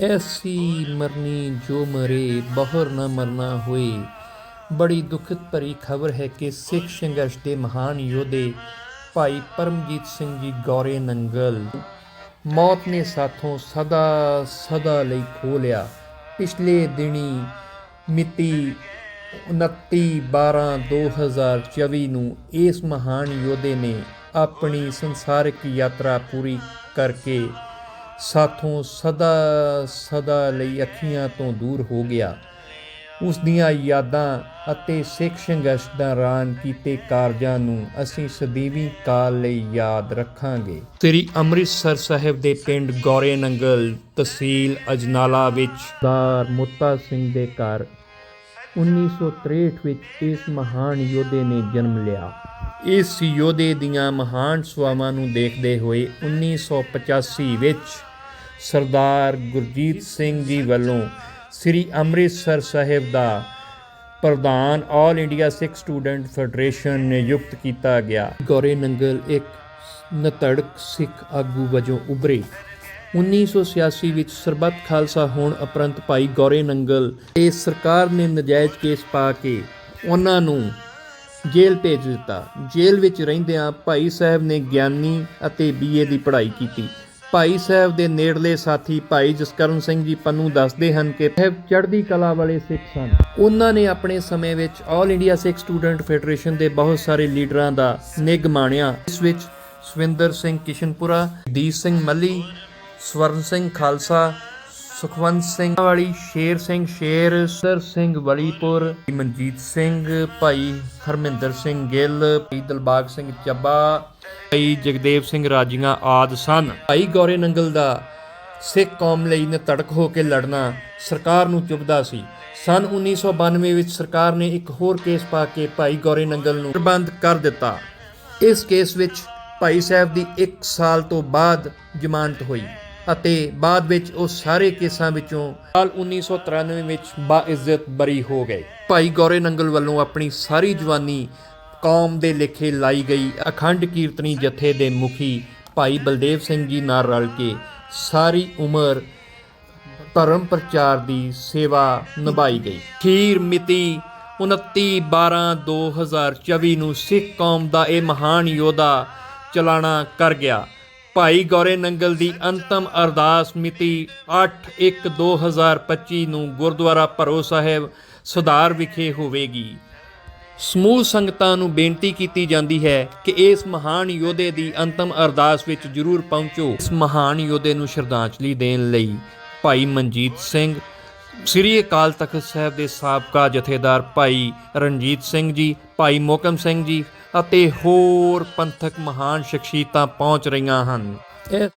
ਐਸੀ ਮਰਨੀ ਜੋ ਮਰੇ, ਬਹੁਰ ਨਾ ਮਰਨਾ ਹੋਏ। ਬੜੀ ਦੁਖਤ ਭਰੀ ਖਬਰ ਹੈ ਕਿ ਸਿੱਖ ਸੰਘਰਸ਼ ਦੇ ਮਹਾਨ ਯੋਧੇ ਭਾਈ ਪਰਮਜੀਤ ਸਿੰਘ ਜੀ ਗੌਰੇ ਨੰਗਲ। ਮੌਤ ਨੇ ਸਾਥੋਂ ਸਦਾ ਸਦਾ ਲਈ ਖੋ ਲਿਆ। ਪਿਛਲੇ ਦਿਨੀ ਮਿਤੀ 29 12 2024 ਨੂੰ ਇਸ ਮਹਾਨ ਯੋਧੇ ਨੇ ਆਪਣੀ ਸੰਸਾਰਿਕ ਯਾਤਰਾ ਪੂਰੀ ਕਰਕੇ ਸਾਥੋਂ ਸਦਾ ਸਦਾ ਲਈ ਅੱਖੀਆਂ ਤੋਂ ਦੂਰ ਹੋ ਗਿਆ। ਉਸ ਦੀਆਂ ਯਾਦਾਂ ਅਤੇ ਸਿੱਖ ਸੰਘਰਸ਼ ਦੌਰਾਨ ਕੀਤੇ ਕਾਰਜਾਂ ਨੂੰ ਅਸੀਂ ਸਦੀਵੀ ਕਾਲ ਲਈ ਯਾਦ ਰੱਖਾਂਗੇ। ਸ੍ਰੀ ਅੰਮ੍ਰਿਤਸਰ ਸਾਹਿਬ ਦੇ ਪਿੰਡ ਗੌਰੇ ਨੰਗਲ ਤਹਿਸੀਲ ਅਜਨਾਲਾ ਵਿੱਚ ਦਾਰ ਮੁੱਤਾ ਸਿੰਘ ਦੇ ਘਰ 1963 ਵਿੱਚ ਇਸ ਮਹਾਨ ਯੋਧੇ ਨੇ ਜਨਮ ਲਿਆ। ਇਸ ਯੋਧੇ ਦੀਆਂ ਮਹਾਨ ਸਵਾਵਾਂ ਨੂੰ ਦੇਖਦੇ ਹੋਏ 1985 ਵਿੱਚ ਸਰਦਾਰ ਗੁਰਜੀਤ ਸਿੰਘ ਜੀ ਵੱਲੋਂ ਸ੍ਰੀ ਅੰਮ੍ਰਿਤਸਰ ਸਾਹਿਬ ਦਾ ਪ੍ਰਧਾਨ All India Sikh Student Federation ਨਿਯੁਕਤ ਕੀਤਾ ਗਿਆ। ਗੋਰੇ ਨੰਗਲ ਇੱਕ ਨਤੜਕ ਸਿੱਖ ਆਗੂ ਵਜੋਂ ਉੱਭਰੇ। 1986 ਵਿੱਚ ਸਰਬੱਤ ਖਾਲਸਾ ਹੋਣ ਉਪਰੰਤ ਭਾਈ ਗੋਰੇ ਨੰਗਲ ਤੇ ਸਰਕਾਰ ਨੇ ਨਜਾਇਜ਼ ਕੇਸ ਪਾ ਕੇ ਉਹਨਾਂ ਨੂੰ ਜੇਲ੍ਹ ਭੇਜ ਦਿੱਤਾ। ਜੇਲ੍ਹ ਵਿੱਚ ਰਹਿੰਦਿਆਂ ਭਾਈ ਸਾਹਿਬ ਨੇ ਗਿਆਨੀ ਅਤੇ ਬੀਏ ਦੀ ਪੜ੍ਹਾਈ ਕੀਤੀ। ਭਾਈ ਸਾਹਿਬ ਦੇ ਨੇੜਲੇ ਸਾਥੀ ਭਾਈ ਜਸਕਰਨ ਸਿੰਘ ਜੀ ਪੰਨੂ ਦੱਸਦੇ ਹਨ ਕਿ ਚੜ੍ਹਦੀ ਕਲਾ ਵਾਲੇ ਸਿੱਖ ਸਨ। ਉਹਨਾਂ ਨੇ ਆਪਣੇ ਸਮੇਂ ਵਿੱਚ All India Sikh Student Federation ਦੇ ਬਹੁਤ ਸਾਰੇ ਲੀਡਰਾਂ ਦਾ ਨਿੱਘ ਮਾਣਿਆ। ਇਸ ਵਿੱਚ ਸਵਿੰਦਰ ਸਿੰਘ ਕਿਸ਼ਨਪੁਰਾ, ਦੀਪ ਸਿੰਘ ਮੱਲੀ, ਸਵਰਨ ਸਿੰਘ ਖਾਲਸਾ ਸੁਖਵੰਤ ਸਿੰਘ ਵਾਲੀ, ਸ਼ੇਰ ਸਿੰਘ, ਸ਼ੇਰ ਸਰ ਸਿੰਘ ਵਲੀਪੁਰ ਮਨਜੀਤ ਸਿੰਘ, ਭਾਈ ਹਰਮਿੰਦਰ ਸਿੰਘ ਗਿੱਲ, ਭਾਈ ਦਿਲਬਾਗ ਸਿੰਘ ਚੱਬਾ, ਭਾਈ ਜਗਦੇਵ ਸਿੰਘ ਰਾਜੀਆਂ ਆਦ ਸਨ। ਭਾਈ ਗੌਰੇ ਨੰਗਲ ਦਾ ਸਿੱਖ ਕੌਮ ਲਈ ਨਿਤੜਕ ਹੋ ਕੇ ਲੜਨਾ ਸਰਕਾਰ ਨੂੰ ਚੁਭਦਾ ਸੀ। ਸਨ 1992 ਵਿੱਚ ਸਰਕਾਰ ਨੇ ਇੱਕ ਹੋਰ ਕੇਸ ਪਾ ਕੇ ਭਾਈ ਗੌਰੇ ਨੰਗਲ ਨੂੰ ਪ੍ਰਬੰਧ ਕਰ ਦਿੱਤਾ। ਇਸ ਕੇਸ ਵਿੱਚ ਭਾਈ ਸਾਹਿਬ ਦੀ 1 ਸਾਲ ਤੋਂ ਬਾਅਦ ਜ਼ਮਾਨਤ ਹੋਈ। ਅਤੇ ਬਾਅਦ ਵਿੱਚ ਉਹ ਸਾਰੇ ਕੇਸਾਂ ਵਿੱਚੋਂ ਸਾਲ 1993 ਵਿੱਚ ਬਾਇਜ਼ਤ ਬਰੀ ਹੋ ਗਏ ਭਾਈ ਗੌਰੇ ਨੰਗਲ ਵੱਲੋਂ ਆਪਣੀ ਸਾਰੀ ਜਵਾਨੀ ਕੌਮ ਦੇ ਲੇਖੇ ਲਾਈ ਗਈ ਅਖੰਡ ਕੀਰਤਨੀ ਜਥੇ ਦੇ ਮੁਖੀ ਭਾਈ ਬਲਦੇਵ ਸਿੰਘ ਜੀ ਨਾਲ ਰਲ ਕੇ ਸਾਰੀ ਉਮਰ ਧਰਮ ਪ੍ਰਚਾਰ ਦੀ ਸੇਵਾ ਨਿਭਾਈ ਗਈ। ਖੀਰ ਮਿਤੀ 29 12 2024 ਨੂੰ ਸਿੱਖ ਕੌਮ ਦਾ ਇਹ ਮਹਾਨ ਯੋਧਾ ਚਲਾਣਾ ਕਰ ਗਿਆ। ਭਾਈ ਗੌਰੇ ਨੰਗਲ ਦੀ ਅੰਤਮ ਅਰਦਾਸ ਮਿਤੀ 8/1/2025 ਨੂੰ ਗੁਰਦੁਆਰਾ ਭਰੋ ਸਾਹਿਬ, ਸੁਧਾਰ ਵਿਖੇ ਹੋਵੇਗੀ। ਸਮੂਹ ਸੰਗਤਾਂ ਨੂੰ ਬੇਨਤੀ ਕੀਤੀ ਜਾਂਦੀ ਹੈ ਕਿ ਇਸ ਮਹਾਨ ਯੋਧੇ ਦੀ ਅੰਤਮ ਅਰਦਾਸ ਵਿੱਚ ਜਰੂਰ ਪਹੁੰਚੋ। ਇਸ ਮਹਾਨ ਯੋਧੇ ਨੂੰ ਸ਼ਰਧਾਂਜਲੀ ਦੇਣ ਲਈ ਭਾਈ ਮਨਜੀਤ ਸਿੰਘ, ਸ੍ਰੀ ਅਕਾਲ ਤਖਤ ਸਾਹਿਬ ਦੇ ਸਾਬਕਾ ਜਥੇਦਾਰ ਭਾਈ ਰਣਜੀਤ ਸਿੰਘ ਜੀ, ਭਾਈ ਮੋਕਮ ਸਿੰਘ ਜੀ ਅਤੇ ਹੋਰ ਪੰਥਕ ਮਹਾਨ ਸ਼ਖਸੀਅਤਾਂ ਪਹੁੰਚ ਰਹੀਆਂ ਹਨ। ਇਹ